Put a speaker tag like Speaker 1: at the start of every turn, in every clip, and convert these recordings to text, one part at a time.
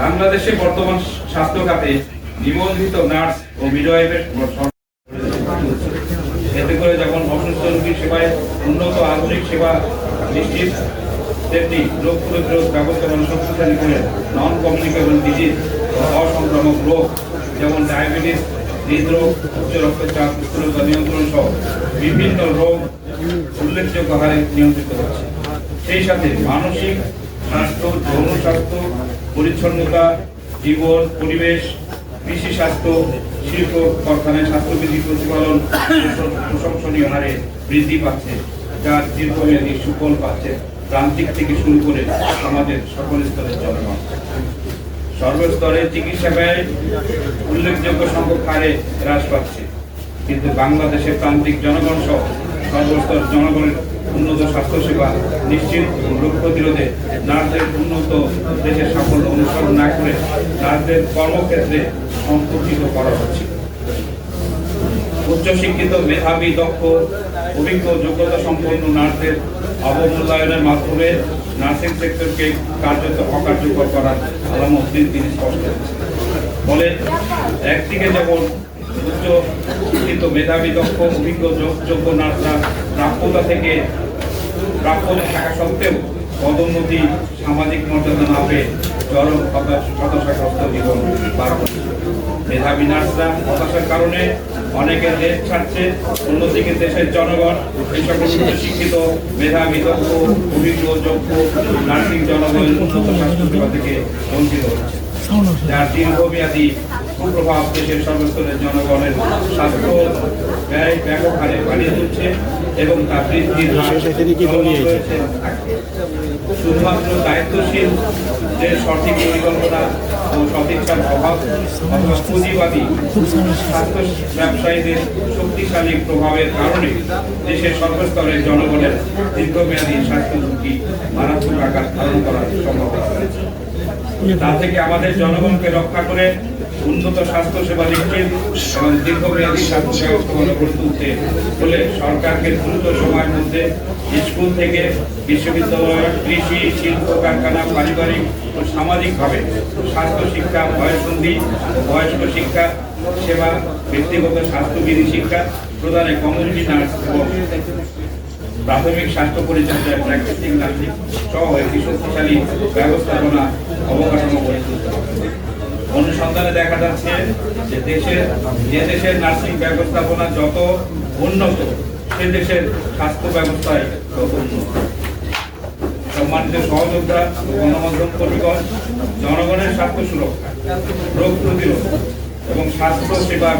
Speaker 1: বাংলাদেশে বর্তমান স্বাস্থ্য খাতে নিবন্ধিত নার্স ও মিডওয়াইফের এতে করে যেমন অসুস্থ রোগীর সেবায় উন্নত আধুনিক সেবা নিশ্চিত, তেমনি রোগ প্রতিরোধ ব্যবস্থাপনা শক্তিশালী করে নন কমিউনিকেবল ডিজিজ অসংক্রামক রোগ যেমন ডায়াবেটিস, হৃদরোগ, উচ্চ রক্তচাপ স্থূলতা নিয়ন্ত্রণ সহ বিভিন্ন রোগ উল্লেখযোগ্য হারে নিয়ন্ত্রিত হচ্ছে। সেই সাথে মানসিক স্বাস্থ্য, যৌন স্বাস্থ্য, পরিচ্ছন্নতা, জীবন, পরিবেশ, কৃষি স্বাস্থ্য, শিল্প কারখানায় স্বাস্থ্যবিধি প্রতিপালন প্রশংসনীয় হারে বৃদ্ধি পাচ্ছে যার দীর্ঘমেয়াদী সুফল পাচ্ছে, প্রান্তিক থেকে শুরু করে সমাজের সকল স্তরের জনগণ। সর্বস্তরে চিকিৎসা ব্যয় উল্লেখযোগ্য সংখ্যক হারে হ্রাস পাচ্ছে, কিন্তু বাংলাদেশের প্রান্তিক জনগণ সহ সর্বস্তর জনগণের উন্নত স্বাস্থ্যসেবা নিশ্চিত রোগ প্রতিরোধে নার্সদের উন্নত দেশের সাফল্য অনুসরণ না করে নার্সদের কর্মক্ষেত্রে সংকুচিত করা হচ্ছে। উচ্চশিক্ষিত, মেধাবী, দক্ষ, অভিজ্ঞ, যোগ্যতা সম্পন্ন নার্সদের অবমূল্যায়নের মাধ্যমে নার্সিং সেক্টরকে কার্যত অকার্যকর করার আলামত তিনি স্পষ্ট ফলে একদিকে যেমন উচ্চ শিক্ষিত মেধাবী, দক্ষ, অভিজ্ঞ যোগ- যোগ্য নার্সরা প্রাপ্যতা থেকে প্রাপ্য থাকা সত্ত্বেও পদোন্নতি সামাজিক মর্যাদা না পেয়ে চরম হতাশ- হতাশাগ্রস্ত জীবন পার করছে। মেধাবী নার্সরা হতাশার কারণে অনেকে দেশ ছাড়ছে, অন্যদিকে দেশের জনগণ এই সকল শিক্ষিত, মেধাবী, দক্ষ, অভিজ্ঞ, যোগ্য নার্সিং জনগণের উন্নত স্বাস্থ্য সেবা থেকে বঞ্চিত হচ্ছে। যার দীর্ঘমেয়াদী কুপ্রভাব দেশের সর্বস্তরের জনগণের স্বাস্থ্য ব্যয় ব্যাপক হারে বাড়িয়ে তুলছে এবং তা বৃদ্ধির হার। শুধুমাত্র দায়িত্বশীল যে সঠিক পরিকল্পনা ও সদিচ্ছার অভাব অথবা পুঁজিবাদী স্বাস্থ্য ব্যবসায়ীদের শক্তিশালী প্রভাবের কারণে দেশের সর্বস্তরের জনগণের দীর্ঘমেয়াদী স্বাস্থ্য ঝুঁকি মারাত্মক আকার ধারণ করার সম্ভাবনা রয়েছে। তা থেকে আমাদের জনগণকে রক্ষা করে উন্নত স্বাস্থ্য সেবা নিশ্চিত এবং দীর্ঘমেয়াদী স্বাস্থ্য ব্যবস্থাপনা গড়ে তুলতে হলে সরকারকে দ্রুত সময়ের মধ্যে স্কুল থেকে বিশ্ববিদ্যালয় কৃষি, শিল্প, কারখানা, পারিবারিক ও সামাজিকভাবে স্বাস্থ্য শিক্ষা, বয়সন্ধি, বয়স্ক শিক্ষা, সেবা, ব্যক্তিগত স্বাস্থ্যবিধি শিক্ষা প্রদানে কমিউনিটি নার্স এবং প্রাথমিক স্বাস্থ্য পরিচর্যা প্র্যাকটিসিং নার্সিং সহ একটি শক্তিশালী ব্যবস্থাপনা অবকাঠামো গড়ে তুলতে অনুসন্ধানে দেখা যাচ্ছে যে দেশের যে দেশের নার্সিং ব্যবস্থাপনা যত উন্নত, সে দেশের স্বাস্থ্য ব্যবস্থায় তত উন্নত। সম্মানিত সহযোদ্ধা গণমাধ্যম কর্মীগণ, জনগণের স্বাস্থ্য সুরক্ষা, রোগ প্রতিরোধ এবং স্বাস্থ্য সেবার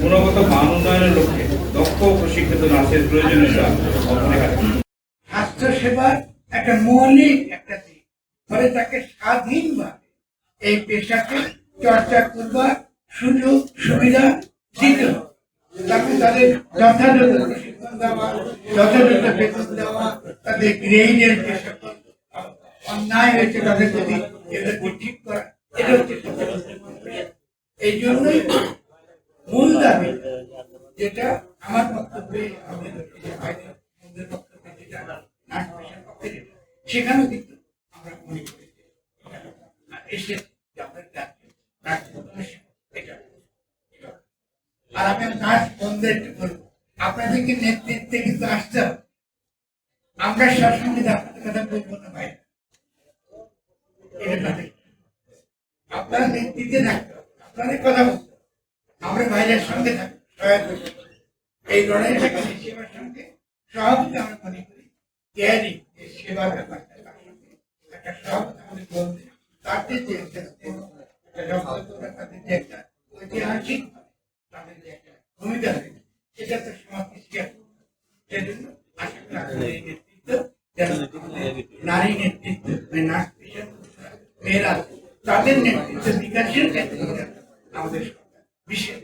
Speaker 1: গুণগত মান উন্নয়নের লক্ষ্যে দক্ষ প্রশিক্ষিত নার্সের প্রয়োজনীয়তা
Speaker 2: স্বাস্থ্য সেবার একটা মৌলিক একটা দিক। ফলে তাকে স্বাধীনভাবে এই পেশাকে চর্চা করবার সুযোগ, সুবিধা দিতে হবে। তাকে তাদের যথাযথ প্রশিক্ষণ দেওয়া, যথাযথ বেতন তাদের গ্রেডের যে অন্যায় হয়েছে তাদের প্রতি এদেরকে ঠিক করা এটা হচ্ছে। এই জন্যই মূল দাবি যেটা আমার বক্তব্যে আমাদের সেখানেও কিন্তু আমরা মনে করি এসে। আর আমি নাচ বন্ধের আপনাদেরকে নেতৃত্বে কিন্তু আসতে হবে আমরা আপনাদের কথা বলব না ভাই, এটা নেতৃত্বে থাকতে আপনাদের কথা বলতে আমরা ভাইদের সঙ্গে এই সেবার সঙ্গে আমরা মনে করি সেবার ব্যাপারটা ঐতিহাসিক তাদের যে একটা ভূমিকা সেটা তো শেয়ার সেজন্য আশা করি আপনাদের এই নেতৃত্ব যেন আমাদের নারী নেতৃত্ব মানে নারী পেশার মেয়েরা তাদের নেতৃত্বে বিকাশের আমাদের সরকার বিশেষ